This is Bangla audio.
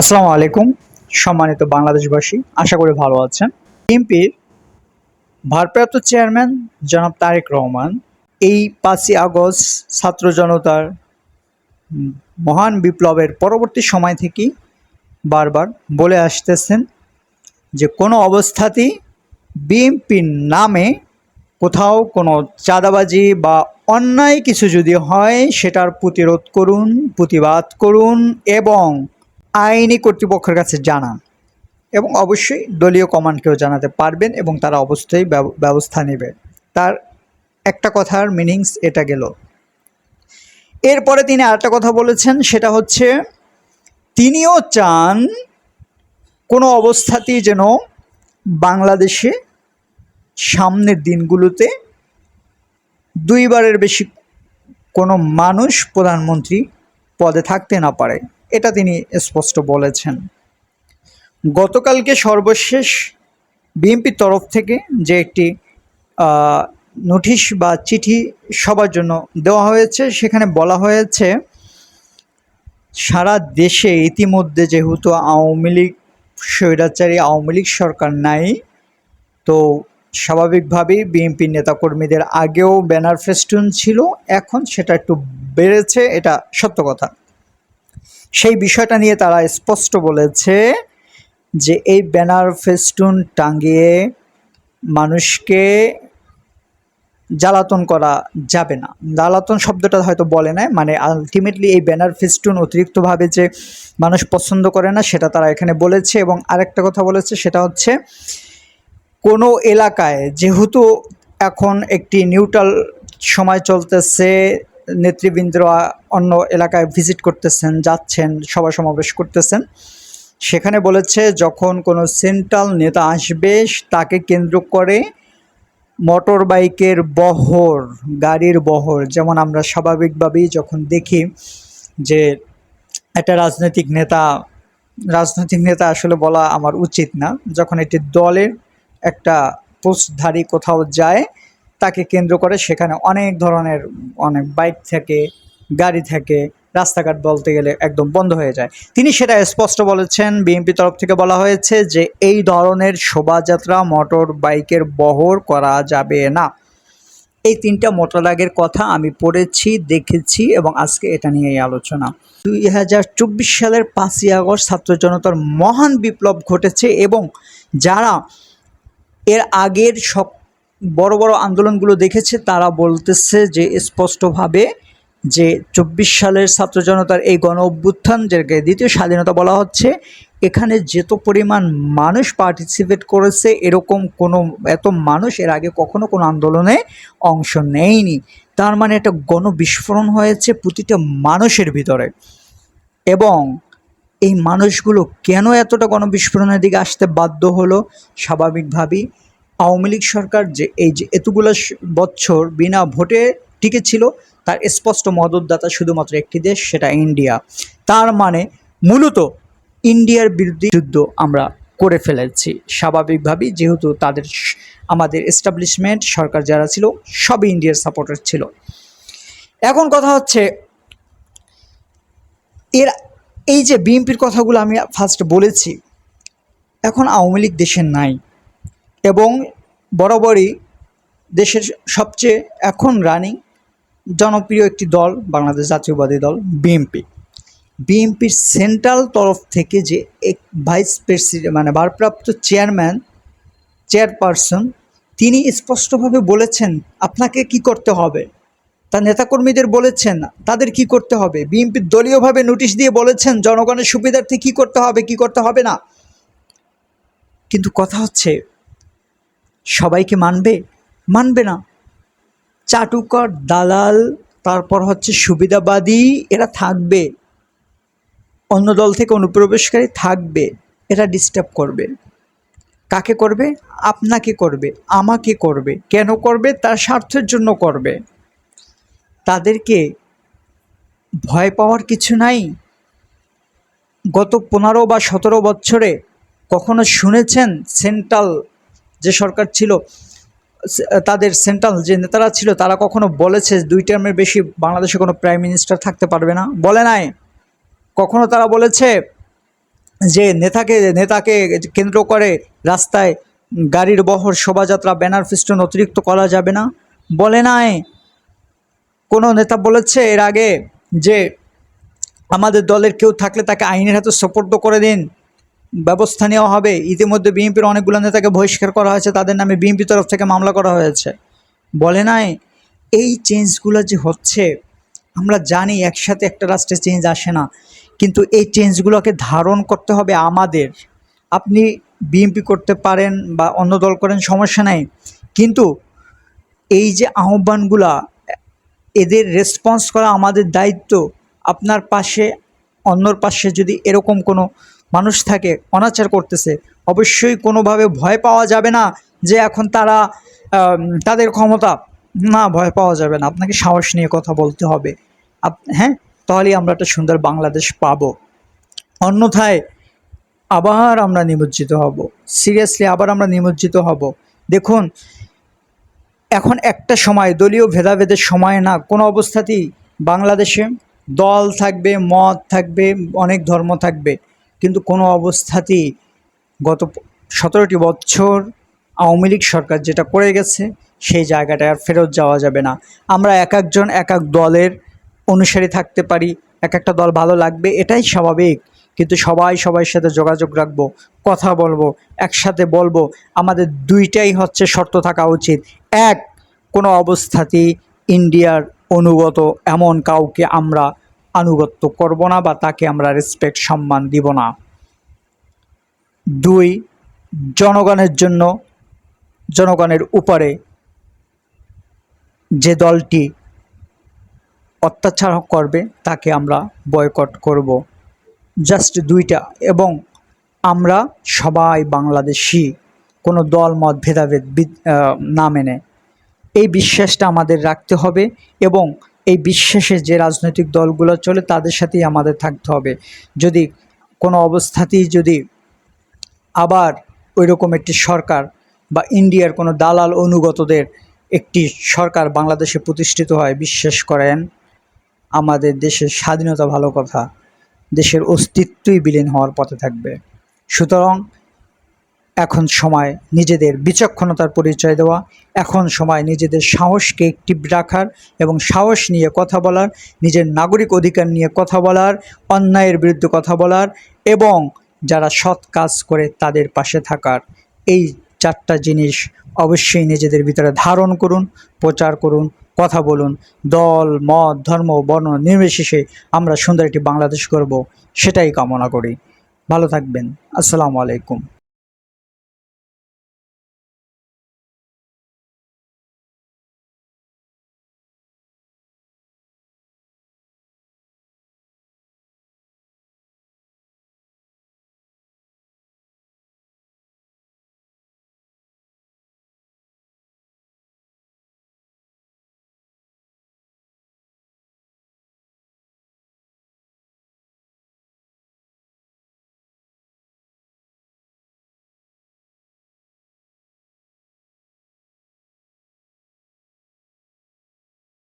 আসসালামু আলাইকুম, সম্মানিত বাংলাদেশবাসী, আশা করি ভালো আছেন। এমপির ভারপ্রাপ্ত চেয়ারম্যান জনাব তারেক রহমান এই পাঁচই আগস্ট ছাত্র জনতার মহান বিপ্লবের পরবর্তী সময় থেকেই বারবার বলে আসতেছেন যে কোনো অবস্থাতেই বিএমপির নামে কোথাও কোনো চাঁদাবাজি বা অন্যায় কিছু যদি হয়, সেটার প্রতিরোধ করুন, প্রতিবাদ করুন এবং আইনি কর্তৃপক্ষের কাছে জানান এবং অবশ্যই দলীয় কমান্ডকেও জানাতে পারবেন এবং তারা অবশ্যই ব্যব- ব্যবস্থা নেবে। তার একটা কথার মিনিংস এটা গেল। এরপরে তিনি আরেকটা কথা বলেছেন, সেটা হচ্ছে তিনিও চান কোনো অবস্থাতেই যেন বাংলাদেশে সামনের দিনগুলোতে দুইবারের বেশি কোনো মানুষ প্রধানমন্ত্রী পদে থাকতে না পারে। এটা তিনি স্পষ্ট বলেছেন। গতকালকে সর্বশেষ বিএনপির তরফ থেকে যে একটি নোটিশ বা চিঠি সবার জন্য দেওয়া হয়েছে, সেখানে বলা হয়েছে, সারা দেশে ইতিমধ্যে যেহেতু আওয়ামী লীগ স্বৈরাচারী, আওয়ামী লীগ সরকার নাই, তো স্বাভাবিকভাবেই বিএনপির নেতাকর্মীদের আগেও ব্যানার ফেস্টুন ছিল, এখন সেটা একটু বেড়েছে, এটা সত্য কথা। সেই বিষয়টা নিয়ে তারা স্পষ্ট বলেছে যে এই ব্যানার ফেস্টুন টাঙ্গিয়ে মানুষকে জ্বালাতন করা যাবে না। জ্বালাতন শব্দটা হয়তো বলে না মানে আলটিমেটলি এই ব্যানার ফেস্টুন অতিরিক্তভাবে যে মানুষ পছন্দ করে না, সেটা তারা এখানে বলেছে এবং আরেকটা কথা বলেছে, সেটা হচ্ছে কোনো এলাকায় যেহেতু এখন একটি নিউট্রাল সময় চলতেছে নেতৃবৃন্দরা অন্য এলাকায় ভিজিট করতেছেন, যাচ্ছেন, সভা সমাবেশ করতেছেন। সেখানে বলেছে, যখন কোনো সেন্ট্রাল নেতা আসবে, তাকে কেন্দ্র করে মোটর বাইকের বহর, গাড়ির বহর, যেমন আমরা স্বাভাবিকভাবেই যখন দেখি যে একটা রাজনৈতিক নেতা রাজনৈতিক নেতা আসলে বলা আমার উচিত না। যখন একটি দলের একটা পোস্টধারী কোথাও যায় তাকে কেন্দ্র করে সেখানে অনেক ধরনের, অনেক বাইক থাকে, গাড়ি থাকে, রাস্তাঘাট বলতে গেলে একদম বন্ধ হয়ে যায়। তিনি সেটা স্পষ্ট বলেছেন, বিএনপি তরফ থেকে বলা হয়েছে যে এই ধরনের শোভাযাত্রা মোটর বাইকের বহর করা যাবে না। এই তিনটা মোটর মোটরলাগের কথা আমি পড়েছি, দেখেছি এবং আজকে এটা নিয়েই আলোচনা। দুই হাজার চব্বিশ সালের পাঁচই আগস্ট ছাত্র জনতার মহান বিপ্লব ঘটেছে এবং যারা এর আগের সব বড় বড় আন্দোলনগুলো দেখেছে, তারা বলতেছে যে স্পষ্টভাবে যে চব্বিশ সালের ছাত্র জনতার এই গণ অভ্যুত্থান, যেটাকে দ্বিতীয় স্বাধীনতা বলা হচ্ছে, এখানে যেত পরিমাণ মানুষ পার্টিসিপেট করেছে, এরকম কোনো, এত মানুষ এর আগে কখনো কোনো আন্দোলনে অংশ নেয়নি। তার মানে একটা গণবিস্ফোরণ হয়েছে প্রতিটা মানুষের ভিতরে। এবং এই মানুষগুলো কেন এতটা গণবিস্ফোরণের দিকে আসতে বাধ্য হলো? স্বাভাবিকভাবেই আওয়ামী লীগ সরকার যে এই যে এতগুলো বছর বিনা ভোটে টিকে ছিল, তার স্পষ্ট মদতদাতা শুধুমাত্র একটি দেশ, সেটা ইন্ডিয়া। তার মানে মূলত ইন্ডিয়ার বিরুদ্ধে যুদ্ধ আমরা করে ফেলেছি। স্বাভাবিকভাবেই যেহেতু তাদের আমাদের এস্টাবলিশমেন্ট সরকার যারা ছিল, সবই ইন্ডিয়ার সাপোর্টার ছিল। এখন কথা হচ্ছে, এর এই যে বিএনপির কথাগুলো আমি ফার্স্ট বলেছি, এখন আওয়ামী লীগ দেশে নাই। এবং বরাবরই দেশের সবচেয়ে এখন রানিং জনপ্রিয় একটি দল বাংলাদেশ জাতীয়বাদী দল বিএনপি। বিএনপির সেন্ট্রাল তরফ থেকে যে এক ভাইস প্রেসিডেন্ট মানে ভারপ্রাপ্ত চেয়ারম্যান চেয়ারপারসন তিনি স্পষ্টভাবে বলেছেন, আপনাকে কি করতে হবে? তার নেতাকর্মীদের বলেছেন, তাদের কি করতে হবে? বিএনপির দলীয়ভাবে নোটিশ দিয়ে বলেছেন, জনগণের সুবিধার্থে কি করতে হবে, কি করতে হবে না? কিন্তু কথা হচ্ছে সবাইকে মানবে? মানবে না। চাটুকর দালাল, তারপর হচ্ছে সুবিধাবাদী, এরা থাকবে। অন্য দল থেকে অনুপ্রবেশকারী থাকবে। এরা ডিস্টার্ব করবে। কাকে করবে? আপনাকে করবে, আমাকে করবে। কেন করবে? তার স্বার্থের জন্য করবে। তাদেরকে ভয় পাওয়ার কিছু নাই। গত পনেরো বা সতেরো বছরে কখনো শুনেছেন সেন্ট্রাল যে সরকার ছিল তাদের সেন্ট্রাল যে নেতারা ছিল, তারা কখনো বলেছে দুই টার্মের বেশি বাংলাদেশে কোনো প্রাইম মিনিস্টার থাকতে পারবে না? বলে নাই। কখনো তারা বলেছে যে নেতাকে নেতাকে কেন্দ্র করে রাস্তায় গাড়ির বহর, শোভাযাত্রা, ব্যানার ফিস্টন অতিরিক্ত করা যাবে না? বলে নাই। কোনো নেতা বলেছে এর আগে যে আমাদের দলের কেউ থাকলে তাকে আইনের হাতে সোপর্দ করে দিন? ব্যবস্থা নেওয়া হবে। ইতিমধ্যে বিএনপির অনেকগুলো নেতাকে বহিষ্কার করা হয়েছে, তাদের নামে বিএনপি তরফ থেকে মামলা করা হয়েছে। বলে নাই, এই চেঞ্জগুলো যে হচ্ছে, আমরা জানি একসাথে একটা রাষ্ট্রে চেঞ্জ আসে না। কিন্তু এই চেঞ্জগুলোকে ধারণ করতে হবে আমাদের। আপনি বিএনপি করতে পারেন বা অন্য দল করেন, সমস্যা নাই। কিন্তু এই যে আহ্বানগুলা, এদের রেসপন্স করা আমাদের দায়িত্ব। আপনার পাশে, অন্যর পাশে যদি এরকম কোনো মানুষ থাকে, অনাচার করতেছে, অবশ্যই কোনোভাবে ভয় পাওয়া যাবে না যে এখন তারা তাদের ক্ষমতা, না, ভয় পাওয়া যাবে না। আপনাকে সাহস নিয়ে কথা বলতে হবে। হ্যাঁ? তাহলেই আমরা একটা সুন্দর বাংলাদেশ পাবো। অন্যথায় আবার আমরা নিমজ্জিত হব। সিরিয়াসলি আবার আমরা নিমজ্জিত হব। দেখুন, এখন একটা সময়, দলীয় ভেদাভেদের সময় না, কোনো অবস্থাতেই বাংলাদেশে দল থাকবে, মত থাকবে, অনেক ধর্ম থাকবে। কিন্তু কোনো অবস্থাতেই গত সতেরোটি বছর আওয়ামী লীগ সরকার যেটা করে গেছে, সেই জায়গাটায় আর ফেরত যাওয়া যাবে না। আমরা এক একজন, এক এক দলের অনুসারী থাকতে পারি, এক একটা দল ভালো লাগবে, এটাই স্বাভাবিক। কিন্তু সবাই সবার সাথে যোগাযোগ রাখব, কথা বলব, একসাথে বলব, আমাদের দুইটাই হচ্ছে শর্ত থাকা উচিত। এক, কোনো অবস্থাতেই ইন্ডিয়ার অনুগত এমন কাউকে আমরা আনুগত্য করব না বা তাকে আমরা রেসপেক্ট সম্মান দিব না। দুই, জনগণের জন্য, জনগণের উপরে যে দলটি অত্যাচার করবে, তাকে আমরা বয়কট করব। জাস্ট দুইটা, এবং আমরা সবাই বাংলাদেশি, কোনো দল, মত, ভেদাভেদ না মেনে। এই বিশ্বাসটা আমাদের রাখতে হবে, এবং এই বিশ্বাসে যে রাজনৈতিক দলগুলো চলে, তাদের সাথেই আমাদের থাকতে হবে। যদি কোনো অবস্থাতেই যদি আবার ওই রকম একটি সরকার বা ইন্ডিয়ার কোনো দালাল অনুগতদের একটি সরকার বাংলাদেশে প্রতিষ্ঠিত হয়, বিশ্বাস করেন, আমাদের দেশের স্বাধীনতা ভালো কথা, দেশের অস্তিত্বই বিলীন হওয়ার পথে থাকবে। সুতরাং এখন সময় নিজেদের বিচক্ষণতার পরিচয় দেওয়া, এখন সময় নিজেদের সাহসকে একটিভ রাখার এবং সাহস নিয়ে কথা বলার, নিজের নাগরিক অধিকার নিয়ে কথা বলার, অন্যায়ের বিরুদ্ধে কথা বলার এবং যারা সৎ কাজ করে তাদের পাশে থাকার। এই চারটা জিনিস অবশ্যই নিজেদের ভিতরে ধারণ করুন, প্রচার করুন, কথা বলুন। দল, মত, ধর্ম, বর্ণ নির্বিশেষে আমরা সুন্দর একটি বাংলাদেশ করব সেটাই কামনা করি। ভালো থাকবেন। আসসালামু আলাইকুম।